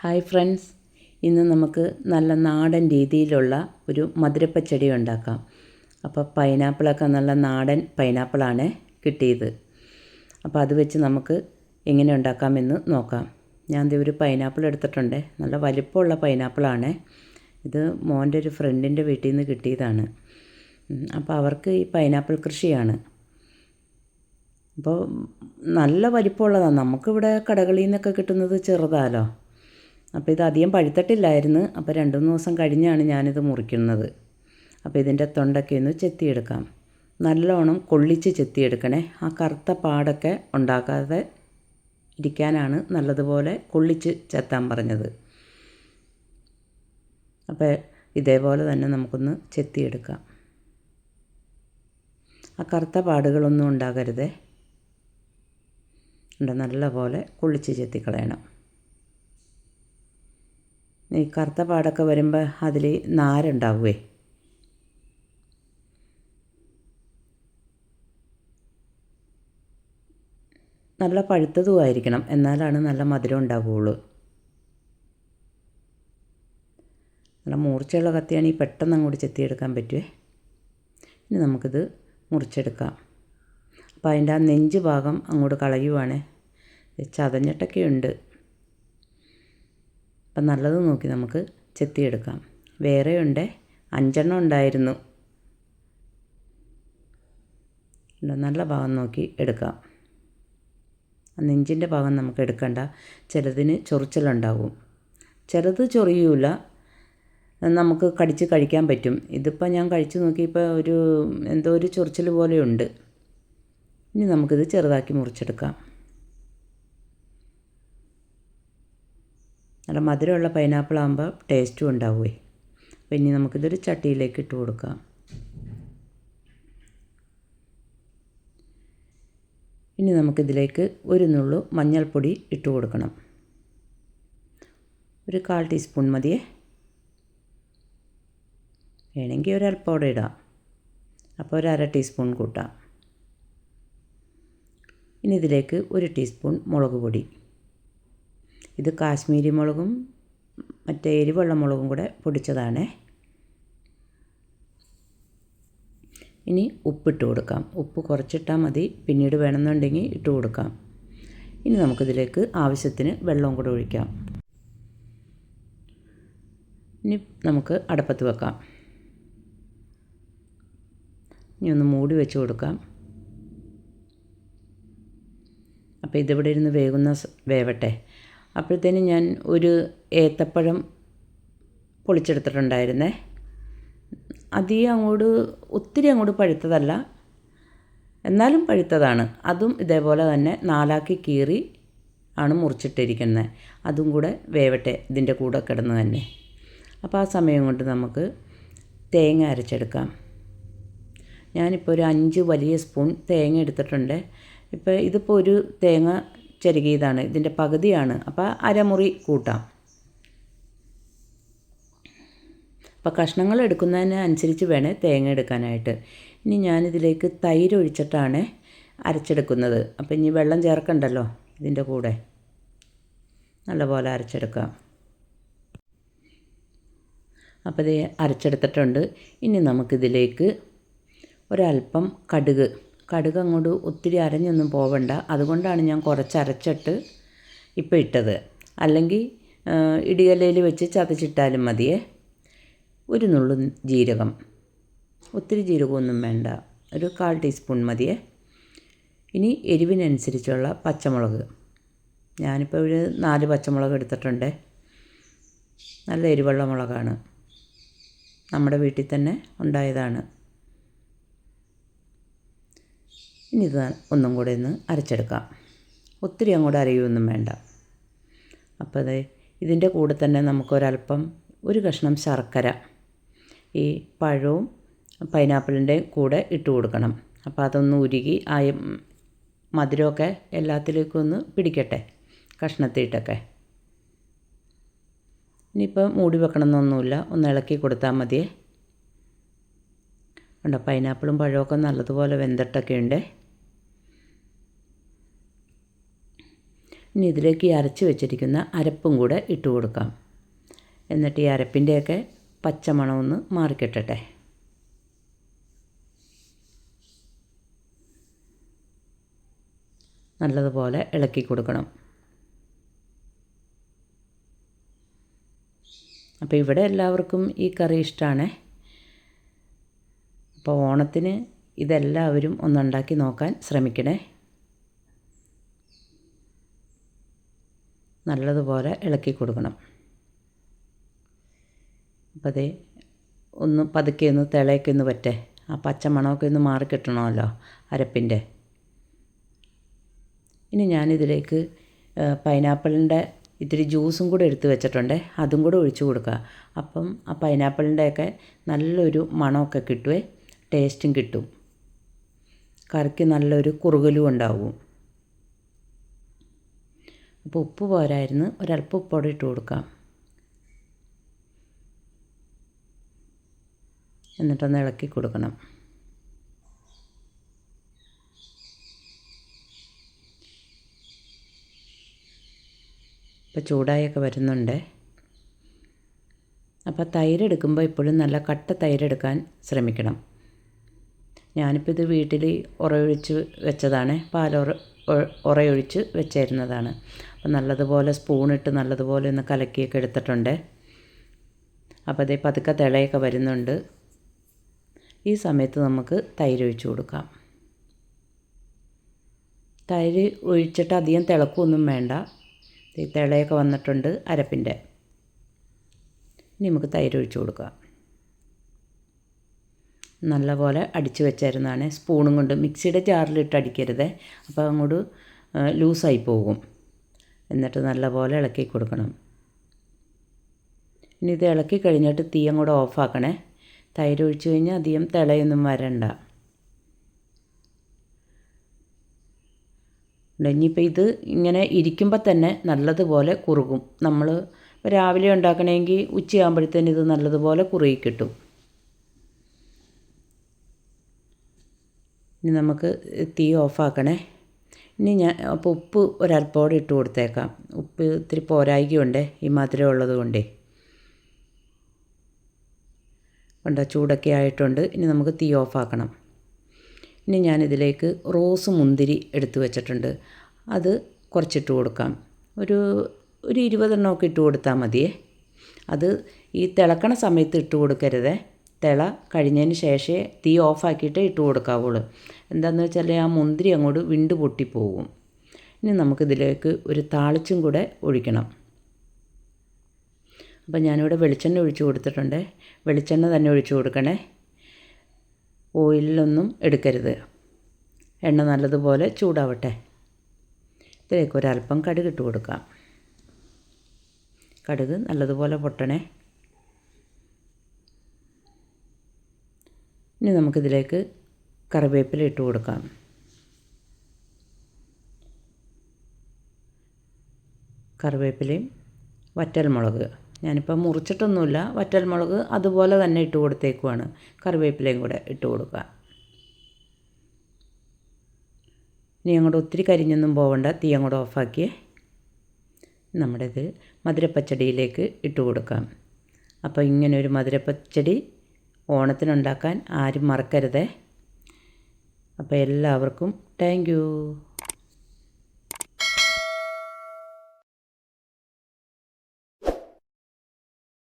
Hi friends. ഇന്ന് നമുക്ക് നല്ല നാടൻ രീതിയിലുള്ള ഒരു മധുരപ്പച്ചടി ഉണ്ടാക്കാം. അപ്പോൾ പൈനാപ്പിളൊക്കെ നല്ല നാടൻ പൈനാപ്പിളാണ് കിട്ടിയത്. അപ്പോൾ അത് വെച്ച് നമുക്ക് എങ്ങനെ ഉണ്ടാക്കാമെന്ന് നോക്കാം. ഞാൻ ഒരു പൈനാപ്പിൾ എടുത്തിട്ടുണ്ട്. നല്ല വലിപ്പമുള്ള പൈനാപ്പിളാണ്. ഇത് മോന്റെ ഒരു ഫ്രണ്ടിന്റെ വീട്ടിൽ നിന്ന് കിട്ടിയതാണ്. അപ്പോൾ അവർക്ക് ഈ പൈനാപ്പിൾ കൃഷിയാണ്. അപ്പോൾ നല്ല വലിപ്പമുള്ളതാണ് നമുക്കിവിടെ കടകളിൽ നിന്നൊക്കെ കിട്ടുന്നത് ചെറുതാലോ? അപ്പോൾ ഇത് അധികം പഴുത്തിട്ടില്ലായിരുന്നു. അപ്പോൾ രണ്ട് മൂന്ന് ദിവസം കഴിഞ്ഞാണ് ഞാനിത് മുറിക്കുന്നത്. അപ്പോൾ ഇതിന്റെ തൊണ്ടൊക്കെ ഒന്ന് ചെത്തിയെടുക്കാം. നല്ലോണം കൊള്ളിച്ച് ചെത്തിയെടുക്കണേ. ആ കറുത്ത പാടൊക്കെ ഉണ്ടാക്കാതെ ഇരിക്കാനാണ് നല്ലതുപോലെ കൊള്ളിച്ച് ചെത്താൻ പറഞ്ഞത്. അപ്പോൾ ഇതേപോലെ തന്നെ നമുക്കൊന്ന് ചെത്തിയെടുക്കാം. ആ കറുത്ത പാടുകളൊന്നും ഉണ്ടാകരുതേ. ഉണ്ട് നല്ലപോലെ കുളിച്ച് ചെത്തിക്കളയണം. ഈ കറുത്ത പാടൊക്കെ വരുമ്പോൾ അതിൽ നാരുണ്ടാവുമേ നല്ല പഴുത്തതും ആയിരിക്കണം എന്നാലാണ് നല്ല മധുരം ഉണ്ടാവുകയുള്ളൂ നല്ല മൂർച്ചയുള്ള കത്തിയാണെങ്കിൽ പെട്ടെന്ന് അങ്ങോട്ട് ചെത്തിയെടുക്കാൻ പറ്റുമേ ഇനി നമുക്കിത് മുറിച്ചെടുക്കാം. അപ്പോൾ അതിന്റെ ആ നെഞ്ച് ഭാഗം അങ്ങോട്ട് കളയുവാണ്. ചതഞ്ഞിട്ടൊക്കെ ഉണ്ട് അപ്പം നല്ലത് നോക്കി നമുക്ക് ചെത്തിയെടുക്കാം. വേറെ ഉണ്ട് അഞ്ചെണ്ണം ഉണ്ടായിരുന്നു. നല്ല ഭാഗം നോക്കി എടുക്കാം. നെഞ്ചിന്റെ ഭാഗം നമുക്ക് എടുക്കണ്ട. ചിലതിന് ചൊറിച്ചിലുണ്ടാവും. ചിലത് ചൊറിയൂല. നമുക്ക് കടിച്ച് കഴിക്കാൻ പറ്റും. ഇതിപ്പോൾ ഞാൻ കഴിച്ച് നോക്കിയപ്പോൾ ഒരു എന്തോ ഒരു ചൊറിച്ചിൽ പോലെയുണ്ട്. ഇനി നമുക്കിത് ചെറുതാക്കി മുറിച്ചെടുക്കാം. നല്ല മധുരമുള്ള പൈനാപ്പിൾ ആകുമ്പോൾ ടേസ്റ്റും ഉണ്ടാവുമേ അപ്പോൾ ഇനി നമുക്കിതൊരു ചട്ടിയിലേക്ക് ഇട്ട് കൊടുക്കാം. ഇനി നമുക്കിതിലേക്ക് ഒരു നുള്ളു മഞ്ഞൾപ്പൊടി ഇട്ട് കൊടുക്കണം. ഒരു കാൽ ടീസ്പൂൺ മതിയേ. വേണമെങ്കിൽ ഒരൽപ്പോടെ ഇടാം. അപ്പോൾ ഒരു അര ടീസ്പൂൺ കൂട്ടാം. ഇനി ഇതിലേക്ക് ഒരു ടീസ്പൂൺ മുളക് പൊടി. ഇത് കാശ്മീരി മുളകും മറ്റേ എരിവുള്ള മുളകും കൂടെ പൊടിച്ചതാണ്. ഇനി ഉപ്പിട്ട് കൊടുക്കാം. ഉപ്പ് കുറച്ചിട്ടാൽ മതി. പിന്നീട് വേണമെന്നുണ്ടെങ്കിൽ ഇട്ട് കൊടുക്കാം. ഇനി നമുക്കിതിലേക്ക് ആവശ്യത്തിന് വെള്ളവും കൂടെ ഒഴിക്കാം. ഇനി നമുക്ക് അടപ്പത്ത് വെക്കാം. ഇനി ഒന്ന് മൂടി വെച്ച് കൊടുക്കാം. അപ്പോൾ ഇതിവിടെ ഇരുന്ന് വേകുന്ന വേവട്ടെ. അപ്പോഴത്തേനും ഞാൻ ഒരു ഏത്തപ്പഴം പൊളിച്ചെടുത്തിട്ടുണ്ടായിരുന്നേ. അധികം അങ്ങോട്ട് ഒത്തിരി അങ്ങോട്ട് പഴുത്തതല്ല. എന്നാലും പഴുത്തതാണ്. അതും ഇതേപോലെ തന്നെ നാലാക്കി കീറി ആണ് മുറിച്ചിട്ടിരിക്കുന്നത് അതും കൂടെ വേവട്ടെ ഇതിന്റെ കൂടെ കിടന്ന് തന്നെ. അപ്പോൾ ആ സമയം കൊണ്ട് നമുക്ക് തേങ്ങ അരച്ചെടുക്കാം. ഞാനിപ്പോൾ ഒരു അഞ്ച് വലിയ സ്പൂൺ തേങ്ങ എടുത്തിട്ടുണ്ട്. ഇപ്പോൾ ഇതിപ്പോൾ ഒരു തേങ്ങ ചെരുകിയതാണ് ഇതിന്റെ പകുതിയാണ്. അപ്പോൾ അരമുറി കൂട്ടാം. അപ്പോൾ കഷ്ണങ്ങൾ എടുക്കുന്നതിന് അനുസരിച്ച് വേണേ തേങ്ങ എടുക്കാനായിട്ട്. ഇനി ഞാനിതിലേക്ക് തൈര് ഒഴിച്ചിട്ടാണ് അരച്ചെടുക്കുന്നത്. അപ്പോൾ ഇനി വെള്ളം ചേർക്കണ്ടല്ലോ ഇതിന്റെ കൂടെ. നല്ലപോലെ അരച്ചെടുക്കാം. അപ്പോൾ ഇത് അരച്ചെടുത്തിട്ടുണ്ട്. ഇനി നമുക്കിതിലേക്ക് ഒരല്പം കടുക് കടുക് അങ്ങോട്ട് ഒത്തിരി അരഞ്ഞൊന്നും പോവണ്ട. അതുകൊണ്ടാണ് ഞാൻ കുറച്ച് അരച്ചിട്ട് ഇപ്പോൾ ഇട്ടത്. അല്ലെങ്കിൽ ഇടികലയിൽ വെച്ച് ചതച്ചിട്ടാലും മതിയേ. ഒരു നുള്ളു ജീരകം. ഒത്തിരി ജീരകമൊന്നും വേണ്ട. ഒരു കാൽ ടീസ്പൂൺ മതിയേ. ഇനി എരിവിനനുസരിച്ചുള്ള പച്ചമുളക്. ഞാനിപ്പോൾ ഒരു നാല് പച്ചമുളക് എടുത്തിട്ടുണ്ട്. നല്ല എരിവുള്ള മുളകാണ്. നമ്മുടെ വീട്ടിൽ തന്നെ ഉണ്ടായതാണ്. ഇനി ഇത് ഒന്നും കൂടെ ഒന്ന് അരച്ചെടുക്കാം. ഒത്തിരി അങ്ങോട്ട് അരയൊന്നും വേണ്ട. അപ്പോൾ അത് ഇതിന്റെ കൂടെ തന്നെ നമുക്കൊരല്പം ഒരു കഷ്ണം ശർക്കര ഈ പഴവും പൈനാപ്പിളിന്റെ കൂടെ ഇട്ട് കൊടുക്കണം. അപ്പോൾ അതൊന്ന് ഉരുകി ആ മധുരമൊക്കെ എല്ലാത്തിലേക്കും ഒന്ന് പിടിക്കട്ടെ കഷ്ണത്തിയിട്ടൊക്കെ ഇനിയിപ്പോൾ മൂടി വെക്കണമെന്നൊന്നുമില്ല ഒന്ന് ഇളക്കി കൊടുത്താൽ മതിയേ. കണ്ടോ പൈനാപ്പിളും പഴമൊക്കെ നല്ലതുപോലെ വെന്തിട്ടൊക്കെ ഉണ്ട് ഇനി ഇതിലേക്ക് ഈ അരച്ച് വെച്ചിരിക്കുന്ന അരപ്പും കൂടെ ഇട്ട് കൊടുക്കാം. എന്നിട്ട് ഈ അരപ്പിന്റെയൊക്കെ പച്ചമണമൊന്ന് മാറിക്കിട്ടട്ടെ. നല്ലതുപോലെ ഇളക്കി കൊടുക്കണം. അപ്പോൾ ഇവിടെ എല്ലാവർക്കും ഈ കറി ഇഷ്ടമാണ്. അപ്പോൾ ഓണത്തിന് ഇതെല്ലാവരും ഒന്നുണ്ടാക്കി നോക്കാൻ ശ്രമിക്കണേ. നല്ലതുപോലെ ഇളക്കി കൊടുക്കണം. അപ്പോൾ അതേ ഒന്ന് പതുക്കെ ഒന്ന് തിളയൊക്കെ ഒന്ന് പറ്റേ ആ പച്ചമണമൊക്കെ ഒന്ന് മാറി കിട്ടണമല്ലോ അരപ്പിന്റെ. ഇനി ഞാനിതിലേക്ക് പൈനാപ്പിളിന്റെ ഇത്തിരി ജ്യൂസും കൂടെ എടുത്ത് വെച്ചിട്ടുണ്ട്. അതും കൂടെ ഒഴിച്ചു കൊടുക്കുക. അപ്പം ആ പൈനാപ്പിളിന്റെയൊക്കെ നല്ലൊരു മണമൊക്കെ കിട്ടുവേ ടേസ്റ്റും കിട്ടും. കറിക്ക് നല്ലൊരു കുറുകലും ഉണ്ടാവും. അപ്പോൾ ഉപ്പ് പോരായിരുന്നു. ഒരല്പം ഉപ്പോടെ ഇട്ട് കൊടുക്കാം. എന്നിട്ടൊന്ന് ഇളക്കി കൊടുക്കണം. ഇപ്പോൾ ചൂടായൊക്കെ വരുന്നുണ്ട്. അപ്പോൾ തൈര് എടുക്കുമ്പോൾ എപ്പോഴും നല്ല കട്ട തൈര് എടുക്കാൻ ശ്രമിക്കണം. ഞാനിപ്പോൾ ഇത് വീട്ടിൽ ഉറയൊഴിച്ച് വെച്ചതാണ്. പാലുറ ഉറയൊഴിച്ച് വെച്ചിരുന്നതാണ്. അപ്പോൾ നല്ലതുപോലെ സ്പൂണിട്ട് നല്ലതുപോലെ ഒന്ന് കലക്കിയൊക്കെ എടുത്തിട്ടുണ്ട്. അപ്പോൾ അതേ പതുക്കെ തിളയൊക്കെ വരുന്നുണ്ട്. ഈ സമയത്ത് നമുക്ക് തൈര് ഒഴിച്ച് കൊടുക്കാം. തൈര് ഒഴിച്ചിട്ട് അധികം തിളക്കൊന്നും വേണ്ട. തിളയൊക്കെ വന്നിട്ടുണ്ട് അരപ്പിന്റെ. ഇനി നമുക്ക് തൈര് ഒഴിച്ച് കൊടുക്കാം. നല്ലപോലെ അടിച്ചു വെച്ചായിരുന്നാണ്. സ്പൂണും കൊണ്ട് മിക്സിയുടെ ജാറിലിട്ട് അടിക്കരുത്. അപ്പോൾ അങ്ങോട്ട് ലൂസായി പോകും. എന്നിട്ട് നല്ലപോലെ ഇളക്കി കൊടുക്കണം. ഇനി ഇത് ഇളക്കി കഴിഞ്ഞിട്ട് തീ അങ്ങോട്ട് ഓഫാക്കണേ. തൈര് ഒഴിച്ചു കഴിഞ്ഞാൽ അധികം തിളയൊന്നും വരണ്ട. ഇനിയിപ്പോൾ ഇത് ഇങ്ങനെ ഇരിക്കുമ്പോൾ തന്നെ നല്ലതുപോലെ കുറുകും. നമ്മൾ രാവിലെ ഉണ്ടാക്കണമെങ്കിൽ ഉച്ചയാകുമ്പോഴത്തേന് ഇത് നല്ലതുപോലെ കുറുകി കിട്ടും. ഇനി നമുക്ക് തീ ഓഫാക്കണേ. ഇനി ഞാൻ അപ്പോൾ ഉപ്പ് ഒരൽപ്പോടെ ഇട്ട് കൊടുത്തേക്കാം. ഉപ്പ് ഇത്തിരി പോരായികയുണ്ട് ഈ മധുരം ഉള്ളത് കൊണ്ടേ. കണ്ട ചൂടൊക്കെ ആയിട്ടുണ്ട്. ഇനി നമുക്ക് തീ ഓഫാക്കണം. ഇനി ഞാനിതിലേക്ക് റോസ് മുന്തിരി എടുത്തു വെച്ചിട്ടുണ്ട്. അത് കുറച്ചിട്ട് കൊടുക്കാം. ഒരു ഒരു ഇരുപതെണ്ണമൊക്കെ ഇട്ട് കൊടുത്താൽ മതിയേ. അത് ഈ തിളക്കണ സമയത്ത് ഇട്ട് കൊടുക്കരുതേ. തിള കഴിഞ്ഞതിന് ശേഷമേ തീ ഓഫാക്കിയിട്ട് ഇട്ട് കൊടുക്കാവുള്ളൂ. എന്താണെന്ന് വെച്ചാൽ ആ മുന്തിരി അങ്ങോട്ട് വിണ്ട് പൊട്ടിപ്പോകും. ഇനി നമുക്കിതിലേക്ക് ഒരു താളിച്ചും കൂടെ ഒഴിക്കണം. അപ്പോൾ ഞാനിവിടെ വെളിച്ചെണ്ണ ഒഴിച്ചു കൊടുത്തിട്ടുണ്ട്. വെളിച്ചെണ്ണ തന്നെ ഒഴിച്ചു കൊടുക്കണേ. ഓയിലൊന്നും എടുക്കരുത്. എണ്ണ നല്ലതുപോലെ ചൂടാവട്ടെ. ഇതിലേക്ക് ഒരല്പം കടുക് ഇട്ട് കൊടുക്കാം. കടുക് നല്ലതുപോലെ പൊട്ടണേ. ഇനി നമുക്കിതിലേക്ക് കറിവേപ്പില ഇട്ട് കൊടുക്കാം. കറിവേപ്പിലയും വറ്റൽമുളക്. ഞാനിപ്പോൾ മുറിച്ചിട്ടൊന്നുമില്ല. വറ്റൽമുളക് അതുപോലെ തന്നെ ഇട്ട് കൊടുത്തേക്കുവാണ്. കറിവേപ്പിലയും കൂടെ ഇട്ട് കൊടുക്കുക. ഇനി അങ്ങോട്ട് ഒത്തിരി കരിഞ്ഞൊന്നും പോകണ്ട തീ അങ്ങോട്ട് ഓഫാക്കിയേ നമ്മുടെ ഇത് മധുരപ്പച്ചടിയിലേക്ക് ഇട്ട് കൊടുക്കാം. അപ്പോൾ ഇങ്ങനെ ഒരു മധുരപ്പച്ചടി ഓണത്തിനുണ്ടാക്കാൻ ആരും മറക്കരുതേ. അപ്പോൾ എല്ലാവർക്കും താങ്ക്